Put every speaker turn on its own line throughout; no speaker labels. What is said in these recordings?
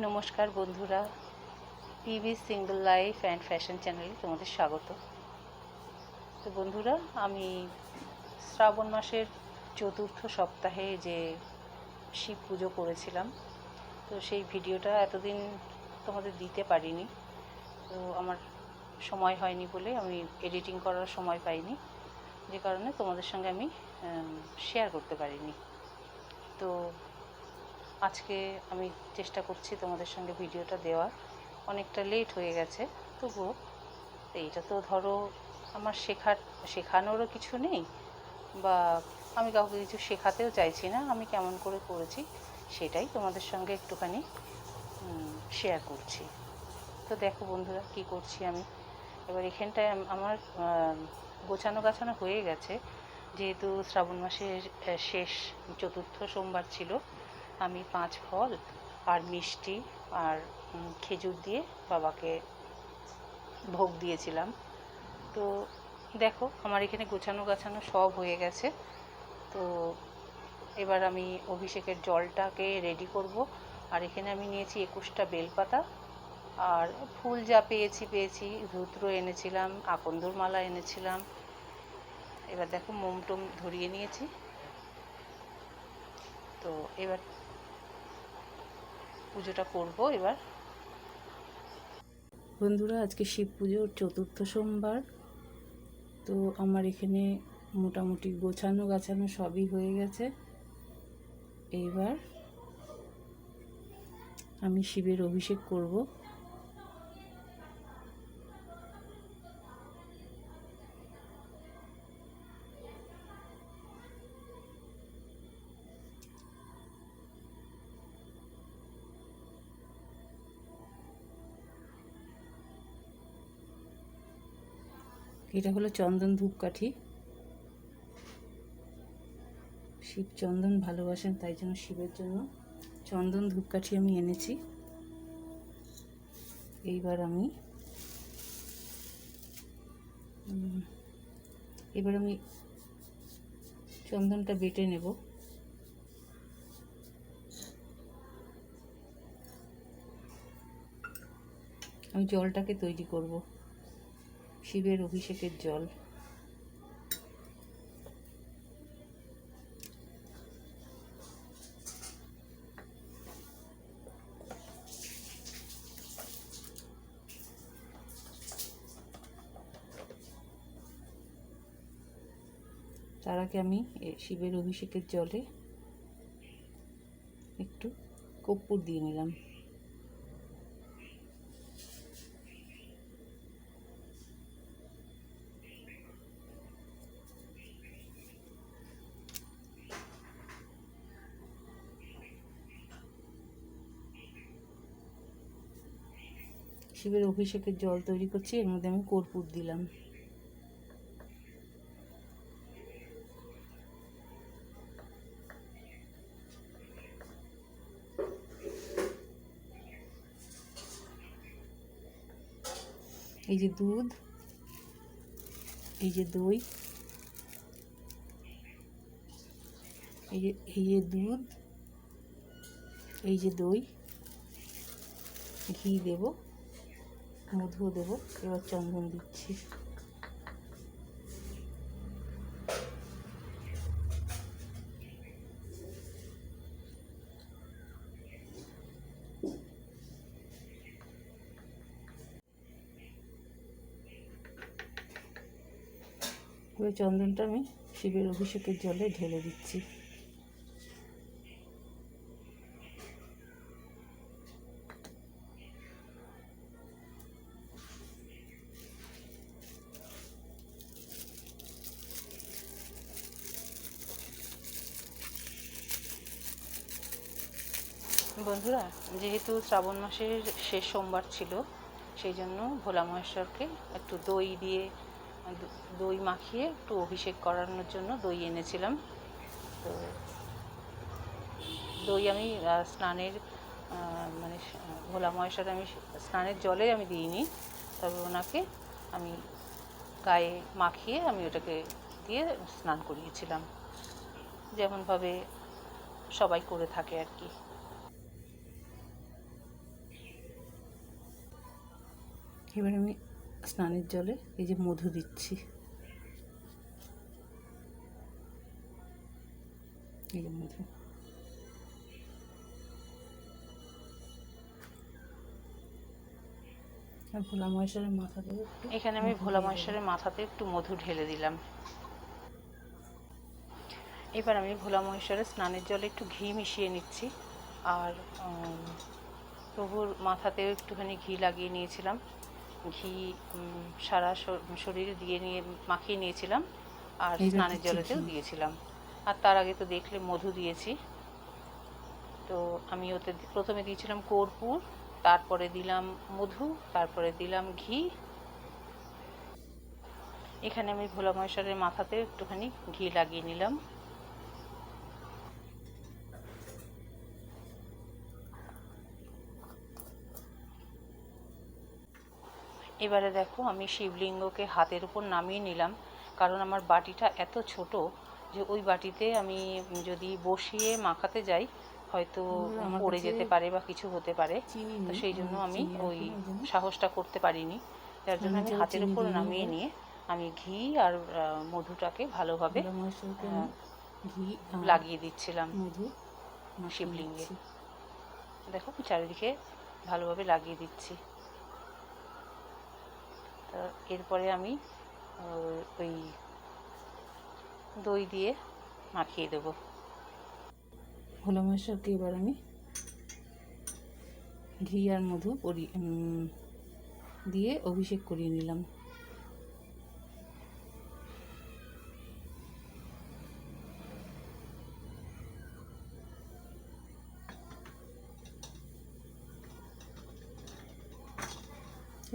নমস্কার বন্ধুরা PV single life and fashion চ্যানেলে তোমাদের স্বাগত। তো বন্ধুরা, আমি শ্রাবণ মাসের চতুর্থ সপ্তাহে যে শিব পুজো করেছিলাম, তো সেই ভিডিওটা এতদিন তোমাদের দিতে পারিনি, তো আমার সময় হয়নি বলে আমি এডিটিং করার সময় পাইনি, যে কারণে তোমাদের সঙ্গে আমি শেয়ার করতে পারিনি। তো আজকে আমি চেষ্টা করছি তোমাদের সঙ্গে ভিডিওটা দেওয়ার। অনেকটা লেট হয়ে গেছে, তবুও এইটা তো ধরো আমার শেখার, শেখানোরও কিছু নেই বা আমি কাউকে কিছু শেখাতেও চাইছি না, আমি কেমন করে করেছি সেটাই তোমাদের সঙ্গে একটুখানি শেয়ার করছি। তো দেখো বন্ধুরা কি করছি আমি। এবার এখানটায় আমার গোছানো গাছানো হয়ে গেছে। যেহেতু শ্রাবণ মাসের শেষ, চতুর্থ সোমবার ছিল আমি পাঁচ ফল আর মিষ্টি আর খেজুর দিয়ে বাবাকে ভোগ দিয়েছিলাম। তো দেখো, আমার এখানে গোছানো গাছানো সব হয়ে গেছে। তো এবার আমি অভিষেকের জলটাকে রেডি করব। আর এখানে আমি নিয়েছি একুশটা বেলপাতা। আর ফুল যা পেয়েছি পেয়েছি, ধুত্র এনেছিলাম, আকন্দর মালা এনেছিলাম। এবার দেখো মোম টোম ধরিয়ে নিয়েছি। তো এবার পুজোটা করব এবার। বন্ধুরা, আজকে শিব পুজোর চতুর্থ সোমবার। তো আমার এখানে মোটামুটি গোছানো গাছানো সবই হয়ে গেছে। এইবার আমি শিবের অভিষেক করব। এটা হলো চন্দন ধূপকাঠি। শিব চন্দন ভালোবাসেন, তাই জন্য শিবের জন্য চন্দন ধূপকাঠি আমি এনেছি। এইবার আমি এবার আমি চন্দনটা বেটে নেব। আমি জলটাকে তৈরি করব। শিবের অভিষেকের জল। তার আগে আমি শিবের অভিষেকের জলে একটু কর্পূর দিয়ে নিলাম। শিবের অভিষেকের জল তৈরি করছি, এর মধ্যে আমি কর্পূর দিলাম। এই যে দুধ, এই যে দই, এই যে এই যে দুধ, এই যে দই, ঘি দেব। মধু দেব। এবার চন্দন দিচ্ছি। এবার চন্দনটা আমি শিবের অভিষেকের জলে ঢেলে দিচ্ছি। বন্ধুরা, যেহেতু শ্রাবণ মাসের শেষ সোমবার ছিল, সেই জন্য ভোলা মহেশ্বরকে একটু দই দিয়ে, দই মাখিয়ে একটু অভিষেক করানোর জন্য দই এনেছিলাম। তো দই আমি স্নানের মানে ভোলা মহেশ্বর আমি স্নানের জলে আমি দিইনি। তবে ওনাকে আমি গায়ে মাখিয়ে আমি ওটাকে দিয়ে স্নান করিয়েছিলাম। যেমনভাবে সবাই করে থাকে আর কি।
এবার আমি স্নানের জলে এই যে মধু দিচ্ছি। এই যে মধু। আর ভোলা মহেশ্বরের মাথাতে
এখানে আমি ভোলা মহেশ্বরের মাথাতে একটু মধু ঢেলে দিলাম। এবার আমি ভোলা মহেশ্বরের স্নানের জলে একটু ঘি মিশিয়ে নিচ্ছি। আর প্রভুর মাথাতেও একটুখানি ঘি লাগিয়ে নিয়েছিলাম। ঘি সারা শরীরে দিয়ে নিয়ে মাখিয়ে নিয়েছিলাম। আর স্নানের জলেতেও দিয়েছিলাম। আর তার আগে তো দেখলে মধু দিয়েছি। তো আমি ওতে প্রথমে দিয়েছিলাম কর্পূর তারপরে দিলাম মধু তারপরে দিলাম ঘি। এখানে আমি ভোলা মহেশ্বরের মাথাতে একটুখানি ঘি লাগিয়ে নিলাম। এবারে দেখো আমি শিবলিঙ্গকে হাতের উপর নামিয়ে নিলাম কারণ আমার বাটিটা এত ছোট যে ওই বাটিতে আমি যদি বসিয়ে মাখাতে যাই হয়তো পড়ে যেতে পারে বা কিছু হতে পারে তো সেই জন্য আমি ওই। সাহসটা করতে পারিনি যার জন্য
আমি
হাতের উপর নামিয়ে নিয়ে আমি ঘি আর মধুটাকে ভালোভাবে হ্যাঁ,
ঘি
লাগিয়ে দিচ্ছিলাম
মধু
শিবলিঙ্গে। দেখো চারিদিকে ভালোভাবে লাগিয়ে দিচ্ছি এরপরে আমি ওই দই দিয়ে মাখিয়ে দেবো।
ভোলা মহেশ্বরকে এবার আমি ঘি আর মধু দিয়ে অভিষেক করিয়ে নিলাম।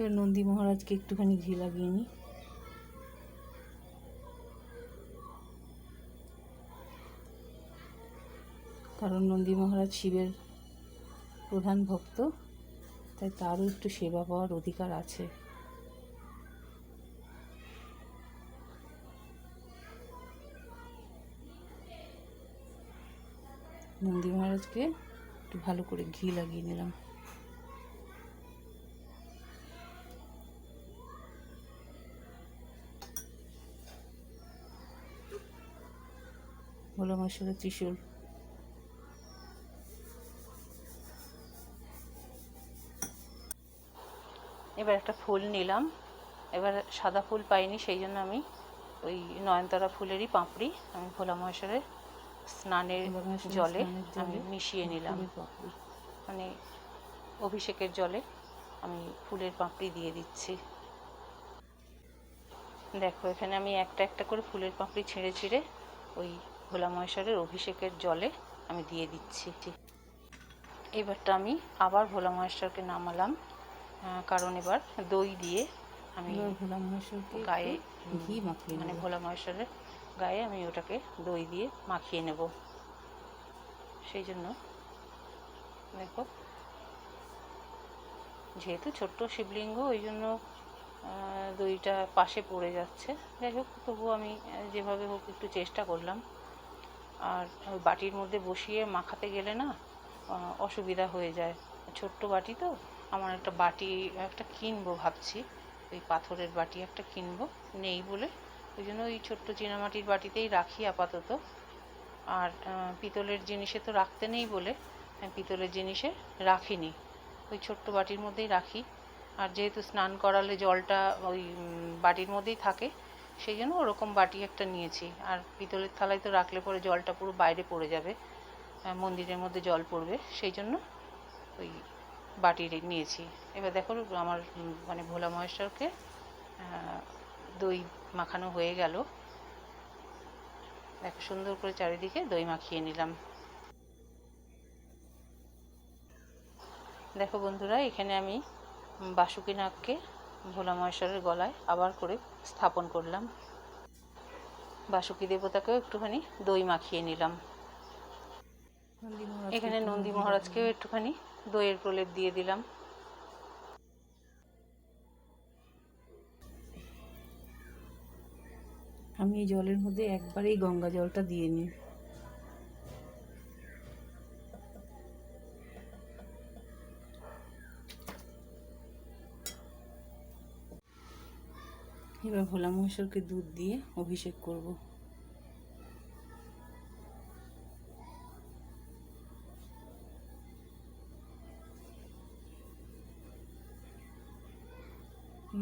এবার নন্দী মহারাজকে একটুখানি ঘি লাগিয়ে নিই। কারণ নন্দী মহারাজ শিবের প্রধান ভক্ত, তাই তারও একটু সেবা পাওয়ার অধিকার আছে। নন্দী মহারাজকে একটু ভালো করে ঘি লাগিয়ে নিলাম। ভোলা মহেশ্বরের ত্রিশূল।
এবার একটা ফুল নিলাম। এবার সাদা ফুল পাইনি সেই জন্য আমি ওই নয়নতারা ফুলেরই পাপড়ি আমি ভোলা মহেশ্বরের স্নানের জলে আমি মিশিয়ে নিলাম। মানে অভিষেকের জলে আমি ফুলের পাপড়ি দিয়ে দিচ্ছি। দেখো এখানে আমি একটা একটা করে ফুলের পাপড়ি ছিঁড়ে ছিঁড়ে ওই ভোলা মহেশ্বরের অভিষেকের জলে আমি দিয়ে দিচ্ছি। এবারটা আমি আবার ভোলা মহেশ্বরকে নামালাম কারণ এবার দই দিয়ে আমি
ভোলা মহেশ্বরকে
গায়ে
ঘি মাখিয়ে
মানে ভোলা মহেশ্বরের গায়ে আমি ওটাকে দই দিয়ে মাখিয়ে নেব। সেই জন্য দেখো যেহেতু ছোট্ট শিবলিঙ্গ ওই জন্য দইটা পাশে পড়ে যাচ্ছে। যাই হোক তবুও আমি যেভাবে হোক একটু চেষ্টা করলাম। আর ওই বাটির মধ্যে বসিয়ে মাখাতে গেলে না অসুবিধা হয়ে যায়। ছোট্ট বাটি তো, আমার একটা বাটি একটা কিনবো ভাবছি। ওই পাথরের বাটি একটা কিনবো, নেই বলে। ওই জন্য ওই ছোট্ট চীনামাটির বাটিতেই রাখি আপাতত। আর পিতলের জিনিসে তো রাখতে নেই বলে পিতলের জিনিসে রাখিনি। ওই ছোট্ট বাটির মধ্যেই রাখি। আর যেহেতু স্নান করালে জলটা ওই বাটির মধ্যেই থাকে সেই জন্য ওরকম বাটি একটা নিয়েছি। আর পিতলের থালায় তো রাখলে পরে জলটা পুরো বাইরে পড়ে যাবে। মন্দিরের মধ্যে জল পড়বে। সেই জন্য ওই বাটির নিয়েছি। এবার দেখো আমার মানে ভোলা মহেশ্বরকে দই মাখানো হয়ে গেল। দেখো সুন্দর করে চারিদিকে দই মাখিয়ে নিলাম। দেখো বন্ধুরা এখানে আমি উম, বাসুকি নাগকে ভোলা মহেশ্বরের গলায় আবার করে স্থাপন করলাম। বাসুকি দেবতাকেও একটুখানি দই মাখিয়ে নিলাম। এখানে নন্দী মহারাজকেও একটুখানি দইয়ের প্রলেপ দিয়ে দিলাম।
আমি এই জলের মধ্যে একবারেই গঙ্গা জলটা দিয়ে নিই। এবার ভোলা মহেশ্বরকে দুধ দিয়ে অভিষেক করব।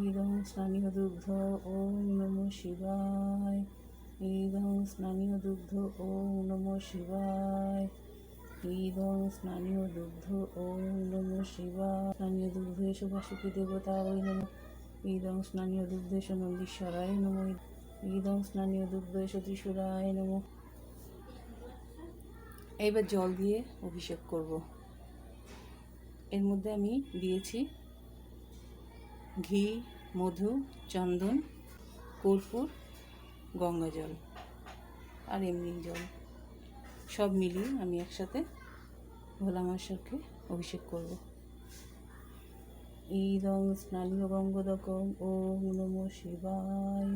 ইদং স্নানীয় দুগ্ধ, ওম নমঃ শিবায়। ইদং স্নানীয় দুগ্ধ, ওম নমঃ শিবায়। ইদং স্নানীয় দুগ্ধ, ওম নমঃ শিবায়। স্নানীয় দুগ্ধে শুভাশুকি দেবতা, ওই নমঃ ইদং স্নানীয় দুগ্ধেশ নন্দীশ্বরায় নম ইদং স্নানীয় দুগ্ধেশ ত্রিশুরায় নম। এইবার জল দিয়ে অভিষেক করব। এর মধ্যে আমি দিয়েছি ঘি, মধু, চন্দন, কর্পূর, গঙ্গা জল আর এমনি জল। সব মিলিয়ে আমি একসাথে ভোলা মহেশ্বরকে অভিষেক করব। ইদং স্নানীয় গঙ্গোদকম ওম নমো শিবায়।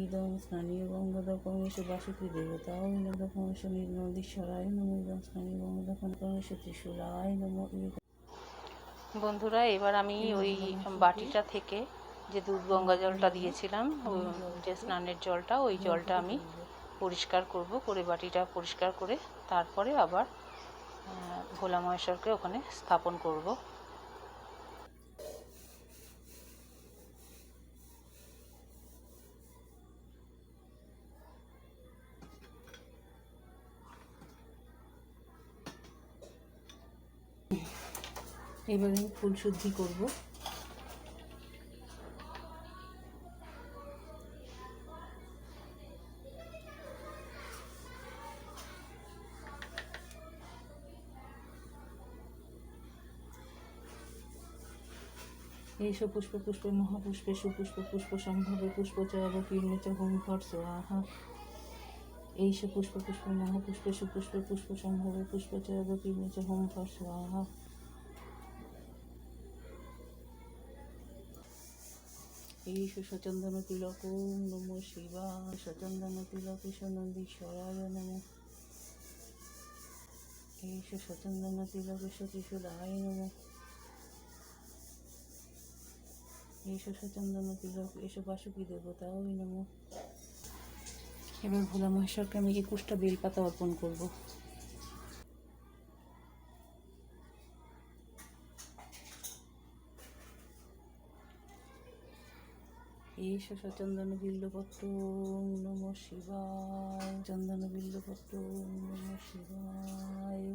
ইদং স্নানীয় গঙ্গোদকম এসে বাসুকি দেবতা ওম নদকম এসে নির্নদীশ্বরায় নমো। ইদং স্নানীয় গঙ্গোদকম এসে ত্রিশূলায় নমো।
বন্ধুরা, এবার আমি ওই বাটিটা থেকে যে দুধ গঙ্গা জলটা দিয়েছিলাম যে স্নানের জলটা, ওই জলটা আমি পরিষ্কার করব, করে বাটিটা পরিষ্কার করে তারপরে আবার ভোলা মহেশ্বরকে ওখানে স্থাপন করব।
এবারে আমি ফুল শুদ্ধি করব। এইস পুষ্প, পুষ্পে, মহাপুষ্পে, সুপুষ্প, পুষ্প সম্ভবে, পুষ্প চব কীর্ণে চ হোম ফট সোহা এইস পুষ্প পুষ্প, মহাপুষ্পে, সুপুষ্পে, পুষ্প সম্ভবে, পুষ্প চব কীর্ণে চ হোম ফট সোহা এইস সচন্দন তিলক ওম নম শিবা সচন্দন তিলক ঈশ নন্দীশ্বরায় নম। এইস সচন্দন তিলক ঈশ ত্রিশুলায় নম। এইস সচন্দন তিলক এস বাসুকি দেবতা ওই নম। এবার ভোলা মহেশ্বরকে আমি একুশটা বেলপাতা অর্পণ করব। এইস সচন্দন বিল্লপত্র নম শিবায়। চন্দন বিল্লপত্র নম শিবায়।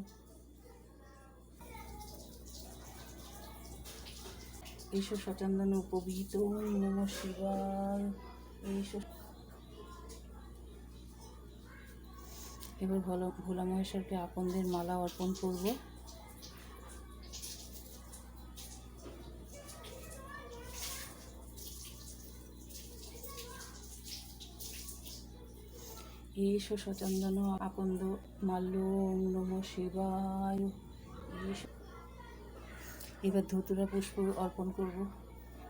এইস সচন্দন উপবিত নম শিবায়। এইস এবার ভোলা মহেশ্বরকে আপনদের মালা অর্পণ করব। এস সচন্দন আপন্দ মাল্য নম শিবায় এবার ধুতুরা পুষ্প অর্পণ করব।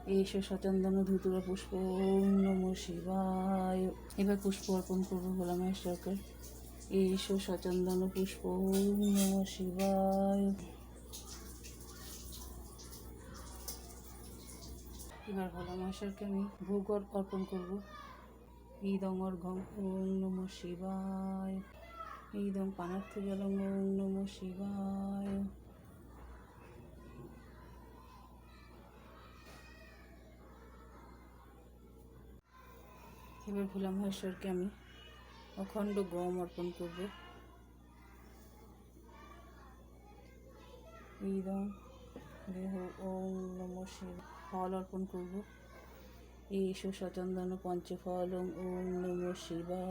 এস সচন্দন ধুতুরা পুষ্প নম শিবায়। এবার পুষ্প অর্পণ করব ভোলা মহেশ্বরকে। এস সচন্দন পুষ্প নম শিবায়। এবার ভোলা মহেশ্বরকে আমি ভোগ অর্পণ করব। ইদং অর্ঘং ওম নম শিবায়। ইদং পানার্থ জলং ওম নম শিবায়। এবার ভোলা মহেশ্বরকে আমি। অখণ্ড গম অর্পণ করব। ইদং দেহ ওম নম শিব ফল অর্পণ করব। এইস সচন্দন পঞ্চফল, ওম নম শিবা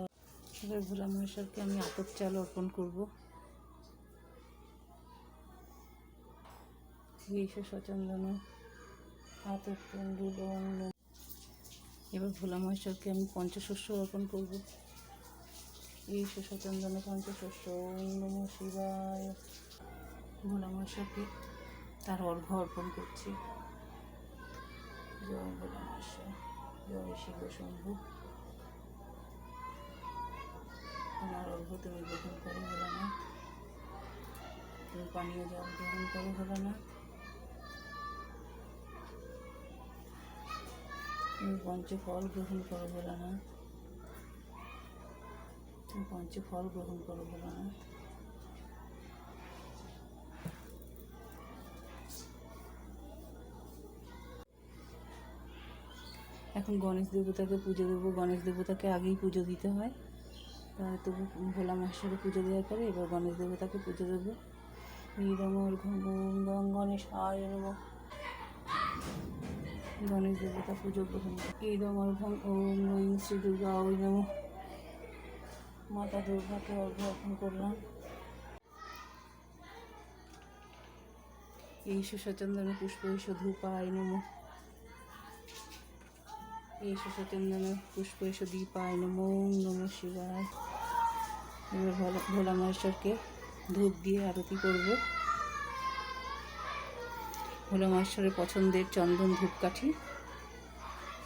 এবার ভোলা মহেশ্বরকে আমি আতপ চাল অর্পণ করব। এইস সচন্দন আতপ তণ্ডুল ওম এবার ভোলা মহেশ্বরকে আমি পঞ্চশস্য অর্পণ করব। এইস সচন্দন পঞ্চশস্য, ওম নম শিবায়। ভোলা মহেশ্বরকে তার অর্ঘ্য অর্পণ করছি। জয় ভোলা মহেশ্বর জয় শিব শম্ভু আমার অর্ঘ্য তুমি গ্রহণ করো ভোলানাথ তুমি পানীয় জল গ্রহণ করো ভোলানাথ তুমি পঞ্চফল গ্রহণ করো ভোলানাথ তুমি পঞ্চফল গ্রহণ করো ভোলানাথ এখন গণেশ দেবতাকে পুজো দেবো। গণেশ দেবতাকে আগেই পুজো দিতে হয়। তা তবু ভোলা মাসের পুজো দেওয়ার পরে এবার গণেশ দেবতাকে পুজো দেবো। নিরমর ঘম গং গণেশ আয় নমঃ। গণেশ দেবতা পুজো গ্রহণ ইদমর্ঘম ওম ঐং শ্রী দুর্গা, ওই নম। মাতা দুর্গাকে অর্ঘ্য অর্পণ করলাম। এই সুসচন্দন পুষ্প ধূপায় নম। এই সুসচন্দন পুষ্প দীপায় নম ওম নম শিবায়। ভোলা ভোলা মহেশ্বরকে ধূপ দিয়ে আরতি করব। ভোলা মহেশ্বরের পছন্দের চন্দন ধূপকাঠি,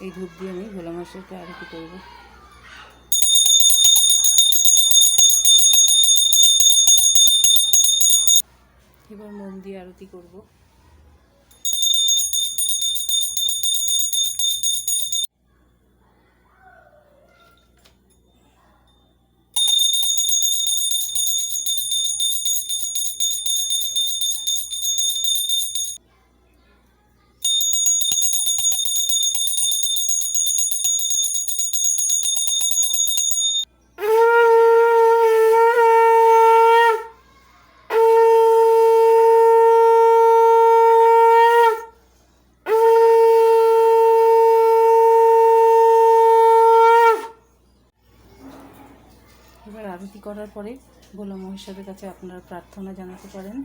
এই ধূপ দিয়ে আমি ভোলা মহেশ্বরকে আরতি করব। এবার মন দিয়ে আরতি করব। মহেশ্বরের কাছে আপনারা প্রার্থনা জানাতে পারেন।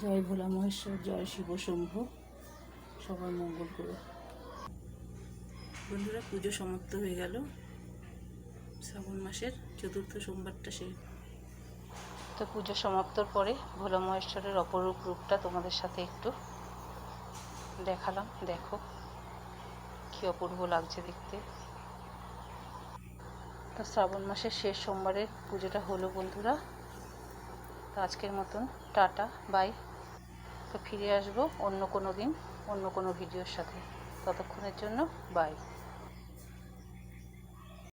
জয় ভোলা মহেশ্বর, জয় শিব শম্ভু। সবার মঙ্গল করো বন্ধুরা, পুজো সমাপ্ত হয়ে গেল। শ্রাবণ মাসের চতুর্থ সোমবারটা সেই।
তো পুজো সমাপ্তর পরে ভোলা মহেশ্বরের অপরূপ রূপটা তোমাদের সাথে একটু দেখালাম। দেখো, কি অপূর্ব লাগছে দেখতে। তো শ্রাবণ মাসের শেষ সোমবারে পুজোটা হলো বন্ধুরা। তো আজকের মতন, টাটা বাই তো ফিরে আসব অন্য কোনো দিন, অন্য কোনো ভিডিওর সাথে। ততক্ষণের জন্য বাই